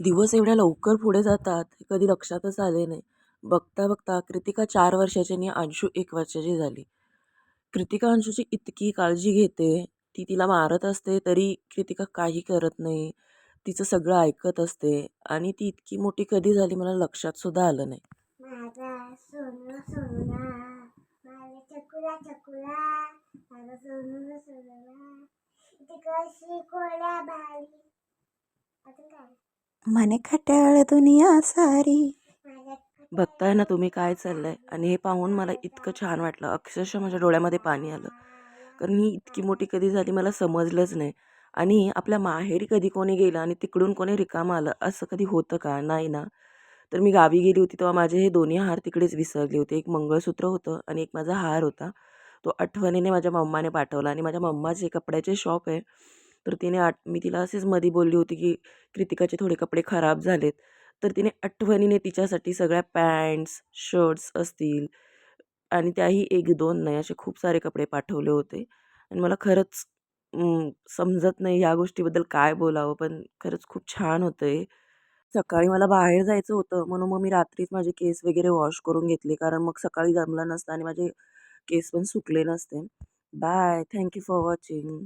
दिवस एवढ्या लवकर पुढे जातात हे कधी लक्षातच आले नाही. बघता बघता कृतिका चार वर्षाची आणि अंशू एक वर्षाची झाली. कृतिका अंशूची इतकी काळजी घेते ती तिला मारत असते तरी कृतिका काही करत नाही. तिचं सगळं ऐकत असते आणि ती इतकी मोठी कधी झाली मला लक्षात सुद्धा आलं नाही. माझा सोनू मन खट्याळ दुनिया सारी. बघताय ना तुम्ही काय चाललंय. आणि हे पाहून मला इतकं छान वाटलं. अक्षरशः माझ्या डोळ्यामध्ये पाणी आलं. कारण ही इतकी मोठी कधी झाली मला समजलंच नाही. आणि आपल्या माहेरी कधी कोणी गेलं आणि तिकडून कोणी रिकाम आलं असं कधी होतं का? नाही ना. तर मी गावी गेली होती तेव्हा माझे हे दोन्ही हार तिकडेच विसरले होते. एक मंगळसूत्र होतं आणि एक माझा हार होता. तो आठवणीने माझ्या मम्माने पाठवला आणि माझ्या मम्माचे कपड्याचे शॉप आहे. तर तिने आठ मी तिला असेच मध्ये बोलली होती की कृतिकाचे थोडे कपडे खराब झालेत. तर तिने आठवणीने तिच्यासाठी सगळ्या पॅन्ट्स शर्ट्स असतील आणि त्याही एक दोन नाही असे खूप सारे कपडे पाठवले होते. आणि मला खरंच समजत नाही या गोष्टीबद्दल काय बोलावं पण खरंच खूप छान होतं आहे सकाळी मला बाहेर जायचं होतं म्हणून मग मी रात्रीच माझे केस वगैरे वॉश करून घेतले कारण मग सकाळी जमलं नसतं आणि माझे केस पण सुकले नसते. Bye. Thank you for watching.